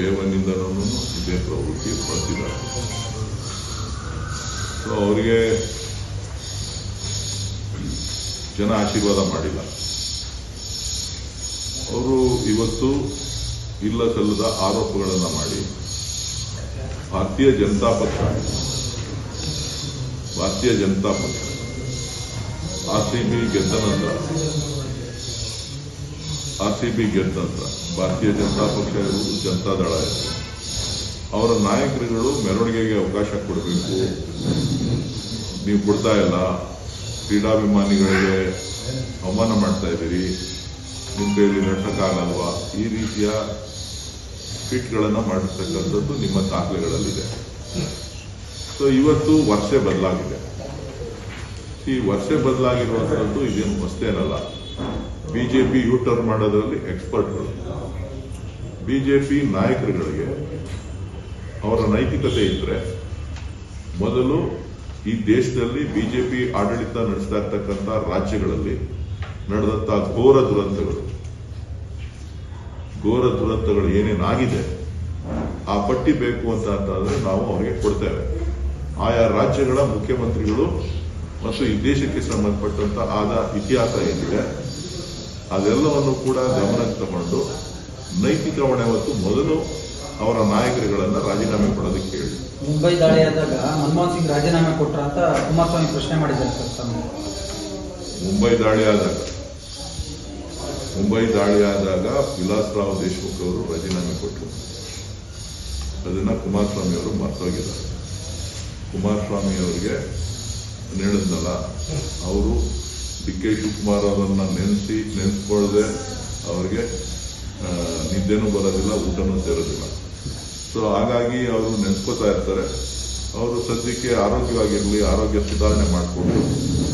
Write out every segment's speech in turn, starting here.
ಡೇವನ್ನಿಂದನೂ ಇದೇ ಪ್ರವೃತ್ತಿ ಬರ್ತಿದ್ದಾರೆ ಸೊ ಅವರಿಗೆ ಜನ ಆಶೀರ್ವಾದ ಮಾಡಿಲ್ಲ. ಅವರು ಇವತ್ತು ಇಲ್ಲ ಸಲ್ಲದ ಆರೋಪಗಳನ್ನು ಮಾಡಿ ಭಾರತೀಯ ಜನತಾ ಪಕ್ಷ, ಭಾರತೀಯ ಜನತಾ ಪಕ್ಷ, ಆರ್ ಸಿ ಬಿ ಗೆದ್ದ ನಂತರ ಆರ್ ಸಿ ಬಿ ಗೆದ್ದಂತ ಭಾರತೀಯ ಜನತಾ ಪಕ್ಷ ಇರುವುದು ಜನತಾದಳ ಇರುವುದು ಅವರ ನಾಯಕರುಗಳು ಮೆರವಣಿಗೆಗೆ ಅವಕಾಶ ಕೊಡಬೇಕು. ನೀವು ಕೊಡ್ತಾ ಇಲ್ಲ, ಕ್ರೀಡಾಭಿಮಾನಿಗಳಿಗೆ ಅವಮಾನ ಮಾಡ್ತಾ ಇದ್ದೀರಿ ನಿಮ್ಮ ಕೈಯಲ್ಲಿ ಈ ರೀತಿಯ ಟ್ವೀಟ್ಗಳನ್ನು ಮಾಡಿರ್ತಕ್ಕಂಥದ್ದು ನಿಮ್ಮ ದಾಖಲೆಗಳಲ್ಲಿದೆ. ಸೊ ಇವತ್ತು ವರ್ಷ ಬದಲಾಗಿದೆ. ಈ ವರ್ಷ ಬದಲಾಗಿರುವಂಥದ್ದು ಇದೇನು? ಹೊಸತೇನಲ್ಲ ಬಿಜೆಪಿ ಯು ಟರ್ನ್ ಮಾಡೋದ್ರಲ್ಲಿ ಎಕ್ಸ್ಪರ್ಟ್ಗಳು ಬಿಜೆಪಿ ನಾಯಕರುಗಳಿಗೆ ಅವರ ನೈತಿಕತೆ ಇದ್ರೆ ಮೊದಲು ಈ ದೇಶದಲ್ಲಿ ಬಿಜೆಪಿ ಆಡಳಿತ ನಡೆಸ್ತಾ ಇರ್ತಕ್ಕಂಥ ರಾಜ್ಯಗಳಲ್ಲಿ ನಡೆದಂತ ಘೋರ ದುರಂತಗಳು. ಘೋರ ದುರಂತಗಳು ಏನೇನಾಗಿದೆ ಆ ಪಟ್ಟಿ ಬೇಕು ಅಂತ ಅಂತಂದ್ರೆ ನಾವು ಅವರಿಗೆ ಕೊಡ್ತೇವೆ. ಆಯಾ ರಾಜ್ಯಗಳ ಮುಖ್ಯಮಂತ್ರಿಗಳು ಮತ್ತು ಈ ದೇಶಕ್ಕೆ ಸಂಬಂಧಪಟ್ಟಂತ ಆದ ಇತಿಹಾಸ ಏನಿದೆ ಅದೆಲ್ಲವನ್ನು ಕೂಡ ಗಮನಕ್ಕೆ ತಗೊಂಡು ನೈತಿಕ ಹೊಣೆ ಹೊತ್ತು ಮೊದಲು ಅವರ ನಾಯಕರುಗಳನ್ನ ರಾಜೀನಾಮೆ ಕೊಡೋದಕ್ಕೆ ಹೇಳಿ. ಮುಂಬೈ ದಾಳಿಯಾದಾಗ ಮನಮೋಹನ್ ಸಿಂಗ್ ರಾಜೀನಾಮೆ ಕೊಟ್ರ ಅಂತ ಕುಮಾರಸ್ವಾಮಿ ಪ್ರಶ್ನೆ ಮಾಡಿದ್ದಾರೆ ಸರ್ ಮುಂಬೈ ದಾಳಿ ಆದಾಗ ಮುಂಬೈ ದಾಳಿ ಆದಾಗ ವಿಲಾಸರಾವ್ ದೇಶಮುಖ್ ಅವರು ರಾಜೀನಾಮೆ ಕೊಟ್ಟರು ಅದನ್ನ ಕುಮಾರಸ್ವಾಮಿ ಅವರು ಮರ್ತೋಗಿದ್ದಾರೆ. ಕುಮಾರಸ್ವಾಮಿ ಅವರಿಗೆ ನೀಡಿದ್ನಲ್ಲ ಅವರು ಡಿ ಕೆ ಶಿವಕುಮಾರ್ ಅವರನ್ನ ನೆನೆಸಿ ನೆನೆಸ್ಕೊಳ್ಳದೆ ಅವರಿಗೆ ನಿದ್ದೆನೂ ಬರೋದಿಲ್ಲ ಊಟನೂ ಸೇರೋದಿಲ್ಲ. ಸೊ ಹಾಗಾಗಿ ಅವರು ನೆನೆಸ್ಕೋತಾ ಇರ್ತಾರೆ. ಅವರು ಸದ್ಯಕ್ಕೆ ಆರೋಗ್ಯವಾಗಿರಲಿ ಆರೋಗ್ಯ ಸುಧಾರಣೆ ಮಾಡಿಕೊಂಡು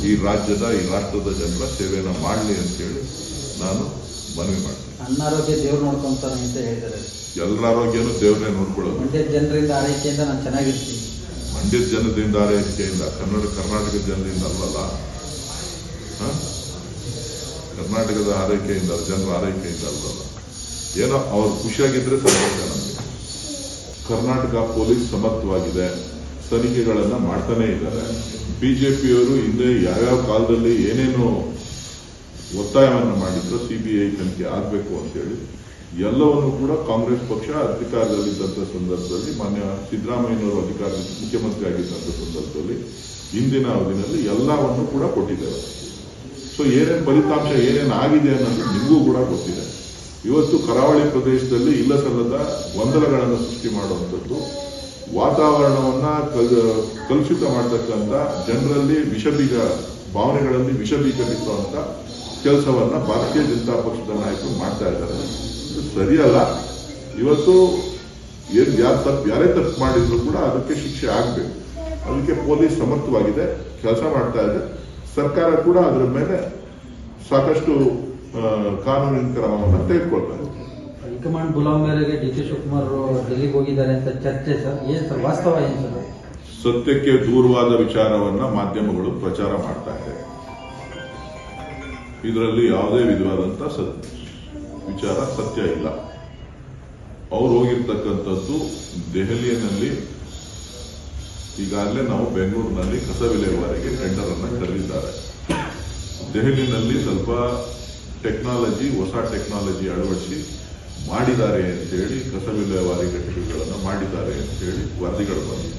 ಈ ರಾಜ್ಯದ ಈ ರಾಷ್ಟ್ರದ ಜನರ ಸೇವೆಯನ್ನು ಮಾಡಲಿ ಅಂತೇಳಿ ನಾನು ಮನವಿ ಮಾಡ್ತೀನಿ. ಅನಾರೋಗ್ಯ ದೇವ್ರು ನೋಡ್ಕೊಂತಾರೆ ಅಂತ ಹೇಳಿದ್ದಾರೆ. ಎಲ್ಲರ ಆರೋಗ್ಯನೂ ದೇವ್ರನ್ನೇ ನೋಡ್ಕೊಳ್ಳೋದು. ಮಂಡ್ಯ ಜನರಿಂದ ಆರೈಕೆಯಿಂದ ನಾನು ಚೆನ್ನಾಗಿರ್ತೀನಿ. ಮಂಡ್ಯದ ಜನದಿಂದ ಆರೈಕೆಯಿಂದ ಕನ್ನಡ ಕರ್ನಾಟಕದ ಜನರಿಂದ ಅಲ್ಲಲ್ಲ? ಕರ್ನಾಟಕದ ಆರೈಕೆಯಿಂದ, ಜನರ ಆರೈಕೆಯಿಂದ ಅಲ್ಲ ಏನೋ ಅವ್ರು ಖುಷಿಯಾಗಿದ್ರೆ ಸಂತೋಷ ನಮಗೆ. ಕರ್ನಾಟಕ ಪೊಲೀಸ್ ಸಮರ್ಥವಾಗಿದೆ, ತನಿಖೆಗಳನ್ನ ಮಾಡ್ತಾನೆ ಇದ್ದಾರೆ. ಬಿಜೆಪಿಯವರು ಹಿಂದೆ ಯಾವ್ಯಾವ ಕಾಲದಲ್ಲಿ ಏನೇನು ಒತ್ತಾಯವನ್ನು ಮಾಡಿದ್ರು, ಸಿಬಿಐ ತನಿಖೆ ಆಗಬೇಕು ಅಂತೇಳಿ, ಎಲ್ಲವನ್ನು ಕೂಡ ಕಾಂಗ್ರೆಸ್ ಪಕ್ಷ ಅಧಿಕಾರದಲ್ಲಿದ್ದಂಥ ಸಂದರ್ಭದಲ್ಲಿ, ಮಾನ್ಯ ಸಿದ್ದರಾಮಯ್ಯನವರು ಅಧಿಕಾರ ಮುಖ್ಯಮಂತ್ರಿ ಆಗಿದ್ದಂಥ ಸಂದರ್ಭದಲ್ಲಿ ಇಂದಿನ ಅವಧಿನಲ್ಲಿ ಎಲ್ಲವನ್ನು ಕೂಡ ಕೊಟ್ಟಿದ್ದಾರೆ. ಸೊ ಏನೇನು ಫಲಿತಾಂಶ, ಏನೇನು ಆಗಿದೆ ಅನ್ನೋದು ನಿಮಗೂ ಕೂಡ ಗೊತ್ತಿದೆ. ಇವತ್ತು ಕರಾವಳಿ ಪ್ರದೇಶದಲ್ಲಿ ಇಲ್ಲ ಸಲ್ಲದ ಗೊಂದಲಗಳನ್ನು ಸೃಷ್ಟಿ ಮಾಡುವಂಥದ್ದು, ವಾತಾವರಣವನ್ನ ಕಲ್- ಕಲುಷಿತ ಮಾಡತಕ್ಕಂಥ ಜನರಲ್ಲಿ ವಿಷಬೀಜ ಭಾವನೆಗಳಲ್ಲಿ ವಿಷಬೀಜ ಬಿತ್ತುವಂತ ಕೆಲಸವನ್ನ ಭಾರತೀಯ ಜನತಾ ಪಕ್ಷದ ನಾಯಕರು ಮಾಡ್ತಾ ಇದ್ದಾರೆ. ಇದು ಸರಿಯಲ್ಲ. ಇವತ್ತು ಏನು ಯಾರು ತಪ್ಪು, ಯಾರೇ ತಪ್ಪು ಮಾಡಿದ್ರು ಕೂಡ ಅದಕ್ಕೆ ಶಿಕ್ಷೆ ಆಗಬೇಕು. ಅದಕ್ಕೆ ಪೊಲೀಸ್ ಸಮರ್ಥವಾಗಿದೆ, ಕೆಲಸ ಮಾಡ್ತಾ ಇದೆ. ಸರ್ಕಾರ ಕೂಡ ಅದರ ಮೇಲೆ ಸಾಕಷ್ಟು ಕಾನೂನಿನ ಕ್ರಮವನ್ನು ತೆಗೆದುಕೊಳ್ತಾ ಇದೆ ಹೈಕಮಾಂಡ್ ಗುಲಾಮ್ ಮೇರೆಗೆ ಡಿ ಕೆ ಶಿವಕುಮಾರ್ ಡೆಲ್ಲಿಗೆ ಹೋಗಿದ್ದಾರೆ ಅಂತ ಚರ್ಚೆ ಸರ್ ಏನ್ ಸರ್ ವಾಸ್ತವ ಏನು ಸರ್? ಸತ್ಯಕ್ಕೆ ದೂರವಾದ ವಿಚಾರವನ್ನ ಮಾಧ್ಯಮಗಳು ಪ್ರಚಾರ ಮಾಡ್ತಾ ಇದೆ. ಇದರಲ್ಲಿ ಯಾವುದೇ ವಿಧವಾದಂತ ಸತ್ ವಿಚಾರ ಸತ್ಯ ಇಲ್ಲ. ಅವ್ರು ಹೋಗಿರ್ತಕ್ಕಂಥದ್ದು ದೆಹಲಿಯಲ್ಲಿ ಈಗಾಗಲೇ ನಾವು ಬೆಂಗಳೂರಿನಲ್ಲಿ ಕಸ ವಿಲೇವಾರಿಗೆ ಟೆಂಡರ್ ಅನ್ನು ಕರೆದಿದ್ದಾರೆ ದೆಹಲಿನಲ್ಲಿ ಸ್ವಲ್ಪ ಟೆಕ್ನಾಲಜಿ ಹೊಸ ಟೆಕ್ನಾಲಜಿ ಅಳವಡಿಸಿ ಮಾಡಿದ್ದಾರೆ ಅಂತೇಳಿ ಕಸ ವಿಲೇವಾರಿ ಘಟಕಗಳನ್ನು ಮಾಡಿದ್ದಾರೆ ಅಂತೇಳಿ ವರದಿಗಳು ಬಂದು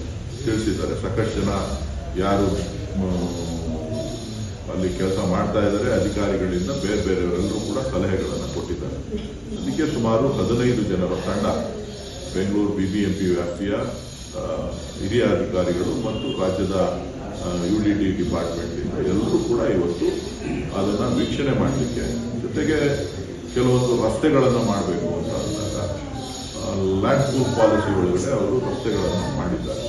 ತಿಳಿಸಿದ್ದಾರೆ. ಸಾಕಷ್ಟು ಜನ ಯಾರು ಅಲ್ಲಿ ಕೆಲಸ ಮಾಡ್ತಾ ಇದ್ದಾರೆ ಅಧಿಕಾರಿಗಳಿಂದ ಬೇರೆ ಬೇರೆಯವರೆಲ್ಲರೂ ಕೂಡ ಸಲಹೆಗಳನ್ನು ಕೊಟ್ಟಿದ್ದಾರೆ. ಅದಕ್ಕೆ ಸುಮಾರು ಹದಿನೈದು ಜನರ ತಂಡ ಬೆಂಗಳೂರು ಬಿಬಿಎಂಪಿ ವ್ಯಾಪ್ತಿಯ ಆ, ಹಿರಿಯ ಅಧಿಕಾರಿಗಳು ಮತ್ತು ರಾಜ್ಯದ ಯು ಡಿ ಡಿ ಡಿಪಾರ್ಟ್ಮೆಂಟಿಂದ ಎಲ್ಲರೂ ಕೂಡ ಇವತ್ತು ಅದನ್ನ ವೀಕ್ಷಣೆ ಮಾಡಲಿಕ್ಕೆ ಜೊತೆಗೆ ಕೆಲವೊಂದು ರಸ್ತೆಗಳನ್ನು ಮಾಡಬೇಕು ಅಂತ ಅಂದಾಗ ಲ್ಯಾಂಡ್ ಪೂಲ್ ಪಾಲಿಸಿ ಒಳಗಡೆ ಅವರು ರಸ್ತೆಗಳನ್ನು ಮಾಡಿದ್ದಾರೆ.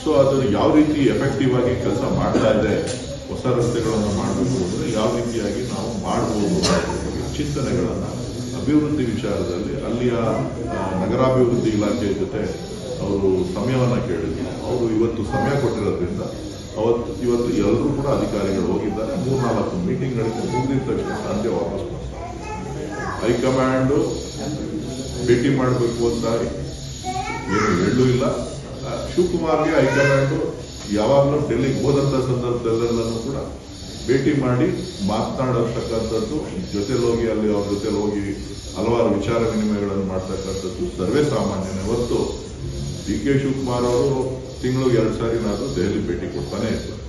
ಸೊ ಅದನ್ನು ಯಾವ ರೀತಿ ಎಫೆಕ್ಟಿವ್ ಆಗಿ ಕೆಲಸ ಮಾಡ್ತಾ ಇದೆ, ಹೊಸ ರಸ್ತೆಗಳನ್ನು ಮಾಡಬೇಕು ಅಂದರೆ ಯಾವ ರೀತಿಯಾಗಿ ನಾವು ಮಾಡಬಹುದು ಚಿಂತನೆಗಳನ್ನು ಅಭಿವೃದ್ಧಿ ವಿಚಾರದಲ್ಲಿ ಅಲ್ಲಿಯ ನಗರಾಭಿವೃದ್ಧಿ ಇಲಾಖೆಯ ಜೊತೆ ಅವರು ಸಮಯವನ್ನು ಕೇಳಿದ್ರು ಅವರು ಇವತ್ತು ಸಮಯ ಕೊಟ್ಟಿರೋದ್ರಿಂದ ಅವತ್ತು, ಇವತ್ತು ಎಲ್ಲರೂ ಕೂಡ ಅಧಿಕಾರಿಗಳು ಹೋಗಿದ್ದಾರೆ. ಮೂರ್ನಾಲ್ಕು ಮೀಟಿಂಗ್ಗಳಿಗೆ ಮುಗಿದ ತಕ್ಷಣ ಸಂಜೆ ವಾಪಸ್ ಹೈಕಮಾಂಡು ಭೇಟಿ ಮಾಡಬೇಕು ಅಂತ ಏನು ಹೇಳೂ ಇಲ್ಲ. ಶಿವಕುಮಾರ್ಗೆ ಹೈಕಮಾಂಡು ಯಾವಾಗಲೂ ಡೆಲ್ಲಿಗೆ ಹೋದಂಥ ಸಂದರ್ಭದಲ್ಲೆಲ್ಲನೂ ಕೂಡ ಭೇಟಿ ಮಾಡಿ ಮಾತನಾಡತಕ್ಕಂಥದ್ದು ಜೊತೆಲಿ ಹೋಗಿ ಅಲ್ಲಿ ಅವ್ರ ಜೊತೆಲಿ ಹೋಗಿ ಹಲವಾರು ವಿಚಾರ ವಿನಿಮಯಗಳನ್ನು ಮಾಡ್ತಕ್ಕಂಥದ್ದು ಸರ್ವೇ ಸಾಮಾನ್ಯನೇ. ಹೊರತು ಡಿ ಕೆ ಶಿವಕುಮಾರ್ ಅವರು ತಿಂಗಳಿಗೆ ಎರಡು ಸಾರಿನಾದರೂ ದೆಹಲಿ ಭೇಟಿ ಕೊಡ್ತಾನೆ ಇರ್ತಾರೆ.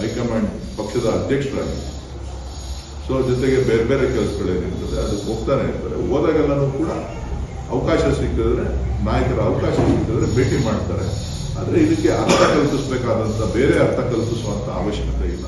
ಹೈಕಮಾಂಡ್ ಪಕ್ಷದ ಅಧ್ಯಕ್ಷರಾಗಿ. ಸೊ ಜೊತೆಗೆ ಬೇರೆ ಬೇರೆ ಕೆಲಸಗಳೇನಿರ್ತದೆ ಅದಕ್ಕೆ ಹೋಗ್ತಾನೆ ಇರ್ತಾರೆ. ಹೋದಾಗೆಲ್ಲನೂ ಕೂಡ ಅವಕಾಶ ಸಿಕ್ಕಿದ್ರೆ, ನಾಯಕರ ಅವಕಾಶ ಸಿಕ್ಕಿದ್ರೆ ಭೇಟಿ ಮಾಡ್ತಾರೆ. ಆದರೆ ಇದಕ್ಕೆ ಅರ್ಥ ಕಲ್ಪಿಸಬೇಕಾದಂಥ, ಬೇರೆ ಅರ್ಥ ಕಲ್ಪಿಸುವಂಥ ಅವಶ್ಯಕತೆ ಇಲ್ಲ.